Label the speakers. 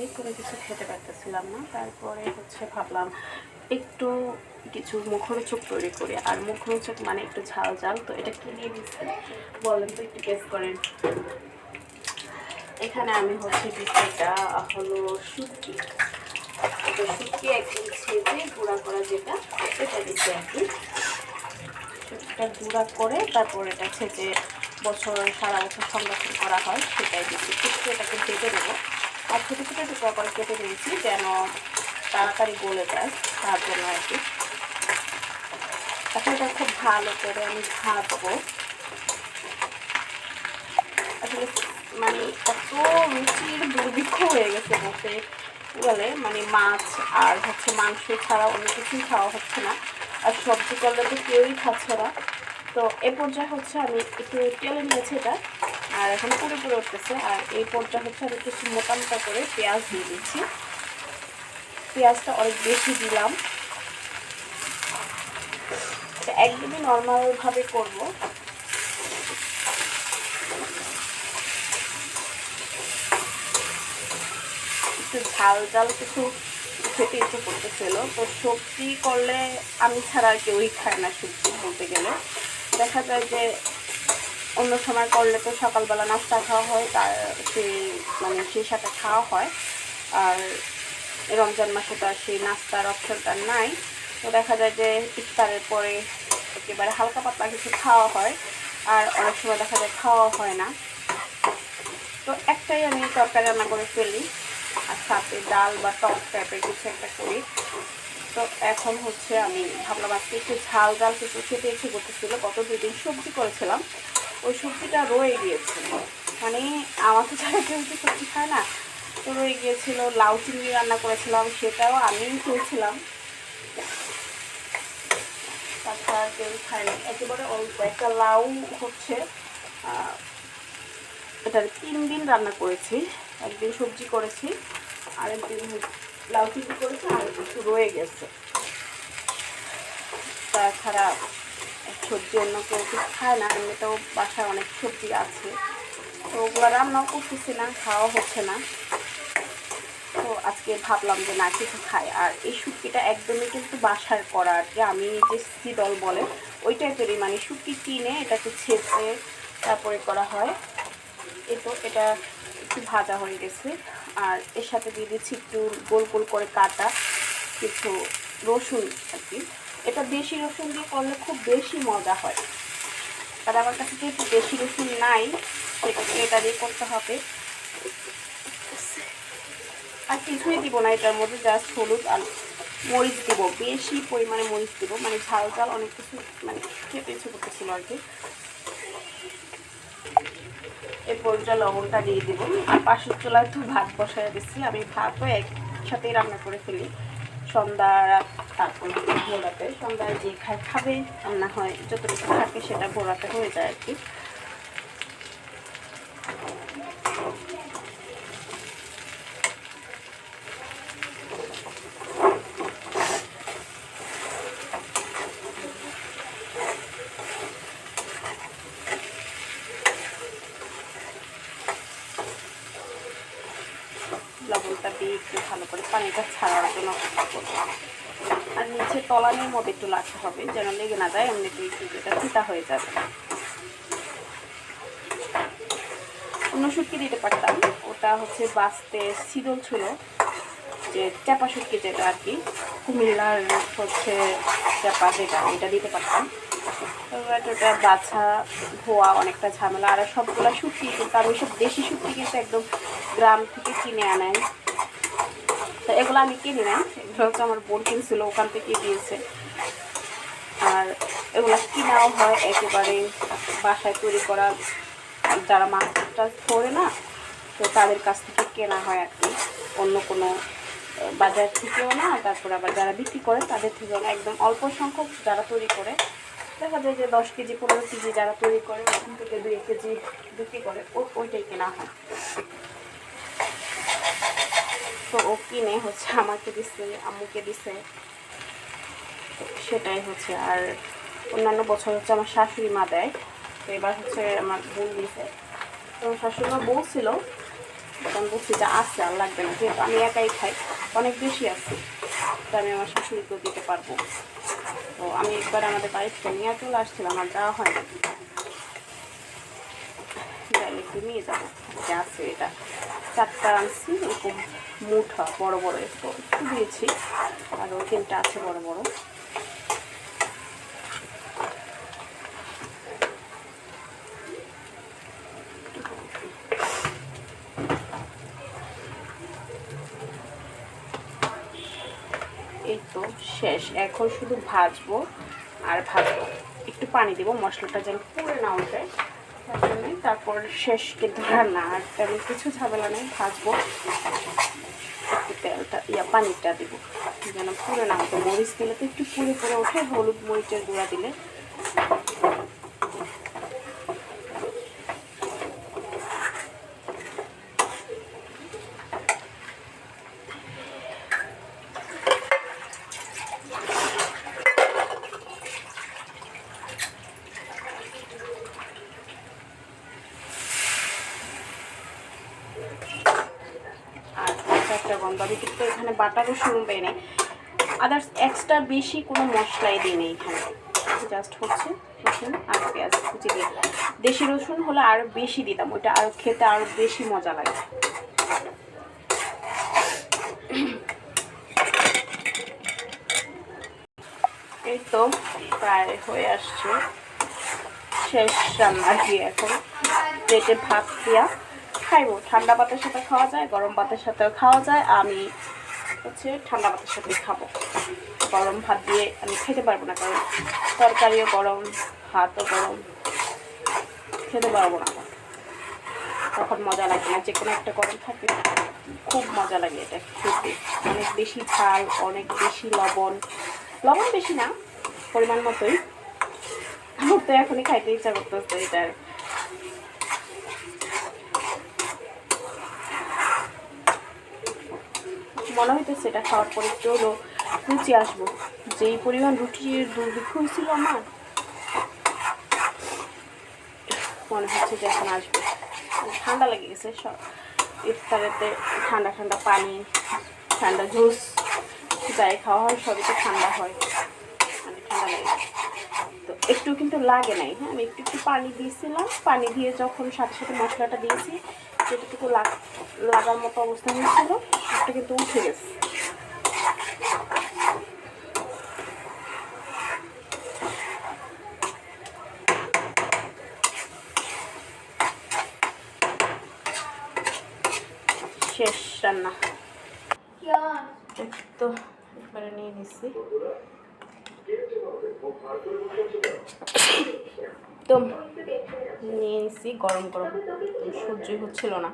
Speaker 1: ভারী কোনো কিছু খেতে পারতেছিলাম না। তারপরে হচ্ছে ভাবলাম একটু কিছু মুখরোচক তৈরি করি। আর মুখরোচক মানে একটু ঝাল ঝাল, তো এটা কিনে দিচ্ছে বলেন তো, একটু টেস্ট করেন। এখানে আমি হচ্ছে এটা হলো শুটকি। তো শুটকি একদম ছেঁচে গুঁড়া করা যেটা, এটা দিচ্ছি আর কি। গুঁড়া করে তারপর এটা ছেঁচে বছর, সারা বছর সংরক্ষণ করা হয়, সেটাই দিচ্ছি। একটু এটাকে কেটে দেবো আর ছোটো ছোটো টুকরা করে কেটে দিয়েছি যেন তাড়াতাড়ি গলে যায়, তার জন্য আর কি। এখন এটা খুব ভালো করে আমি ভাববো আসলে মানে এত রুচির দুর্ভিক্ষ হয়ে গেছে বসে বলে মানে মাছ আর হচ্ছে মাংস ছাড়া অন্য কিছুই খাওয়া হচ্ছে না। আর সবজি করলে তো কেউই খাচ্ছে না। তো এ পর্যায়ে হচ্ছে আমি একটু তেলে নিয়েছি এটা। আর এখন পুরো পুরো উঠতেছে। আর এই পর্যায়ে হচ্ছে আমি কিছু মোটা মোটা করে পেঁয়াজ দিয়ে দিচ্ছি। পেঁয়াজটা অনেক বেশি দিলাম। একদমই নর্মালভাবে করব। একটু ঝাল ঝাল কিছু খেতে ইচ্ছে করতেছিল। তো সবজি করলে আমি ছাড়া কেউই খায় না সবজি বলতে গেলে। দেখা যায় যে অন্য সময় করলে তো সকালবেলা নাস্তা খাওয়া হয়, তার সেই মানে সেই সাথে খাওয়া হয়। আর রমজান মাসে তো আর সেই নাস্তার অপশনটা নাই। তো দেখা যায় যে ইফতারের পরে একেবারে হালকা পাতলা কিছু খাওয়া হয়, আর অনেক সময় দেখা যায় খাওয়া হয় না। তো একটাই আমি তরকারি রান্না করে ফেলি, আর সাথে ডাল বা টক টাইপের কিছু একটা করি। তো এখন হচ্ছে আমি ভাবলাম আজকে একটু ঝাল ডাল কিছু খেতে ইচ্ছে করতেছিল, গত দুই দিন সবজি করেছিলাম। ওই সবজিটা রয়ে গিয়েছে মানে আমার তো ছাড়া কেউ তো সবজি খায় না, তো রয়ে গিয়েছিল, লাউ চিংড়ি রান্না করেছিলাম, সেটাও আমিই খেয়েছিলাম। তাছাড়া কেউ খায়নি। একেবারে অল্প একটা লাউ হচ্ছে। এটার তিন দিন রান্না করেছি, একদিন সবজি করেছি, আরেকদিন লাউ চিংড়ি করেছি আর কিছু রয়ে গেছে। তাছাড়া সবজি অন্য কেউ কিছু খায় না, এমনিতেও বাসায় অনেক সবজি আছে। তো ওগুলো রান্নাও করতেছি না খাওয়া হচ্ছে না। তো আজকে ভাবলাম যে না, কিছু খাই। আর এই শুটকিটা একদমই কিন্তু বাসার করা আর কি। আমি যে শীতল বলে, ওই টাইপেরই মানে শুটকি কিনে এটাকে ছেঁচে তারপরে করা হয়। এই তো, এটা একটু ভাজা হয়ে গেছে। আর এর সাথে দিয়ে দিচ্ছি একটু গোল গোল করে কাটা কিছু রসুন আর কি। এটা দেশি রসুন দিয়ে করলে খুব বেশি মজা হয়। আর আমার কাছে যেহেতু দেশি রসুন নাই, সেটাকে এটা দিয়ে করতে হবে। আর কিছুই দিব না এটার মধ্যে জাস্ট হলুদ আর মরিচ দিব। বেশি পরিমাণে মরিচ দিব। মানে ঝাল ঝাল অনেক কিছু মানে খেতে ইচ্ছে করতেছিল আর কি। এই পর্যায়ে লবণটা দিয়ে দিব। আর পাশের চুলায় তো ভাত বসায় দিচ্ছি। আমি ভাতও একসাথেই রান্না করে ফেলি। সন্ধ্যা তারপর ভোরাতে সন্ধ্যায় যে খায়, খাবে, আর না হয় যতটুকু থাকে সেটা ভোরাতে হয়ে যায় আর কি লবণটা দিয়ে একটু ভালো করে পানিটা ছাড়ার জন্য আর নিচে তলানির মধ্যে একটু লাগতে হবে, যেন লেগে না যায়, এমনিতেই কিন্তু এটা ফিতা হয়ে যাবে। অন্য শুটকি দিতে পারতাম, ওটা হচ্ছে বাঁচতে শীতল ছিল, যে চাপা শুটকি যেটা আর কি, কুমিল্লার হচ্ছে চাপা যেটা, এটা দিতে পারতাম। ওটা বাছা, ধোয়া, অনেকটা ঝামেলা, আর সবগুলা শুটকি কিন্তু আমি সব দেশি শুটকি কিন্তু একদম গ্রাম থেকে কিনে আনাই। তো এগুলো আমি কিনি নাই এগুলো হচ্ছে আমার বোন কিনছিল, ওখান থেকে দিয়েছে। আর এগুলো কিনাও হয় একেবারে বাসায় তৈরি করা, যারা মাছটা করে না, তো তাদের কাছ থেকে কেনা হয় আর কি। অন্য কোনো বাজার থেকেও না, তারপর আবার যারা বিক্রি করে, তাদের থেকেও না, একদম অল্প সংখ্যক যারা তৈরি করে, দেখা যায় যে দশ কেজি, পনেরো কেজি যারা তৈরি করে, ওখান থেকে দুই কেজি বিক্রি করে ওইটাই কেনা হয়। তো ও কিনে হচ্ছে, আমাকে দিছে, আম্মুকে দিছে। সেটাই হচ্ছে, আর অন্যান্য বছর হচ্ছে আমার শাশুড়ি মা দেয়, তো এবার হচ্ছে আমার বোন দিছে। তো শাশুড়ি মা বলছিল তখন বলছি যে আছে, আর লাগবে না, যেহেতু আমি একাই খাই, অনেক বেশি আছে, তো আমি আমার শাশুড়িকেও দিতে পারব। তো আমি একবার আমাদের বাড়িতে নিয়ে চলে আসছিলাম, আর যাওয়া হয় না নিয়ে যাব যে আছে, এটা চারটা আনছি, এরকম মুঠা, বড় বড় একটু দিয়েছি, আর ওই তিনটা আছে বড় বড়। এই তো শেষ, এখন শুধু ভাজবো আর ভাজবো। একটু পানি দেবো, মশলাটা যেন পুড়ে না তার তারপর শেষ কিন্তু রান্না আর তেমন কিছু ঝামেলা নেই, ভাজবো। একটু তেলটা, ইয়া, পানিটা দেবো, যেন পুরো না মরিচ দিলে তো একটু পুরে পুরে ওঠে, হলুদ মরিচের গুঁড়া দিলে আর কাঁচা একটা গন্ধ আমি কিন্তু এখানে বাটা রসুন দেয় নেই। আদার্স এক্সট্রা বেশি কোনো মশলাই দিই নেই এখানে। জাস্ট হচ্ছে রসুন আর পেঁয়াজ কুচি দিয়ে দেশি রসুন হলে আরও বেশি দিতাম, ওইটা আরও খেতে আরও বেশি মজা লাগে। এই তো প্রায় হয়ে আসছে শেষ রান্না দিয়ে এখন? প্লেটে ভাত দিয়া। খাইবো। ঠান্ডা ভাতের সাথে খাওয়া যায়, গরম ভাতের সাথেও খাওয়া যায়। আমি হচ্ছে ঠান্ডা ভাতের সাথে খাব। গরম ভাত দিয়ে আমি খেতে পারব না, কারণ তরকারিও গরম, ভাতও গরম, খেতে পারব না। তখন মজা লাগে না, যে কোনো একটা গরম থাকে, খুব মজা লাগে এটা খেতে। অনেক বেশি ঝাল, অনেক বেশি লবণ। লবণ বেশি না, পরিমাণ মতোই। আমার তো এখনই খাইতে ইচ্ছা করতেছে এটা। মনে হইতেছে এটা খাওয়ার পরে একটু হলো রুচি আসব। যেই পরিমাণ রুটির দুর্ভিক্ষ হয়েছিল আমার, মনে হচ্ছে যে এখন আসবে। ঠান্ডা লেগে গেছে সব। ইফতারেতে ঠান্ডা ঠান্ডা পানি, ঠান্ডা জুস, যাই খাওয়া হয়, সবই তো ঠান্ডা হয়। মানে ঠান্ডা লাগে। তো একটু কিন্তু লাগে নাই হ্যাঁ আমি একটু একটু পানি দিয়েছিলাম। পানি দিয়ে যখন সাথে সাথে মশলাটা দিয়েছি, যেটুকু লাগ- লাগার মতো অবস্থা হয়েছিল সেটা কিন্তু উঠে গেছে। শেষ রান্না। তো নিয়ে নিচ্ছি তো নিয়ে নিচ্ছি গরম গরম সহ্যই হচ্ছিল না।